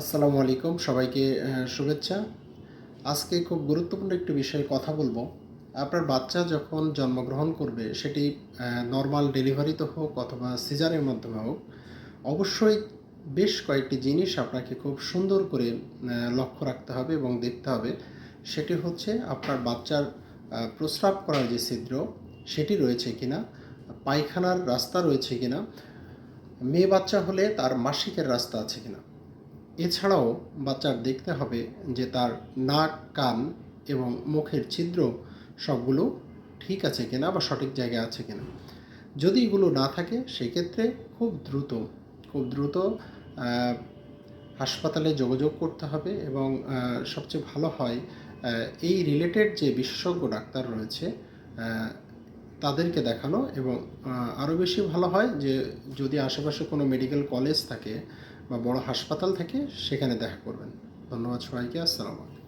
আসসালামু আলাইকুম, সবাইকে শুভেচ্ছা। আজকে খুব গুরুত্বপূর্ণ একটি বিষয়ে কথা বলব। আপনার বাচ্চা যখন জন্মগ্রহণ করবে, সেটি নর্মাল ডেলিভারিতে হোক অথবা সিজারের মাধ্যমে হোক, অবশ্যই বেশ কয়েকটি জিনিস আপনাকে খুব সুন্দর করে লক্ষ্য রাখতে হবে এবং দেখতে হবে। সেটি হচ্ছে আপনার বাচ্চার প্রস্রাব করার যে ছিদ্র, সেটি রয়েছে কিনা, পায়খানার রাস্তা রয়েছে কিনা, মেয়ে বাচ্চা হলে তার মাসিকের রাস্তা আছে কিনা। এছাড়াও বাচ্চার দেখতে হবে যে তার নাক, কান এবং মুখের ছিদ্র সবগুলো ঠিক আছে কিনা বা সঠিক জায়গায় আছে কিনা। যদি এগুলো না থাকে, সেক্ষেত্রে খুব দ্রুত খুব দ্রুত হাসপাতালে যোগাযোগ করতে হবে এবং সবচেয়ে ভালো হয় এই রিলেটেড যে বিশেষজ্ঞ ডাক্তার রয়েছে তাদেরকে দেখানো এবং আরও বেশি ভালো হয় যে যদি আশেপাশে কোনো মেডিকেল কলেজ থাকে বা বড় হাসপাতাল থাকে সেখানে দেখা করবেন। ধন্যবাদ সবাইকে আসসালামু আলাইকুম।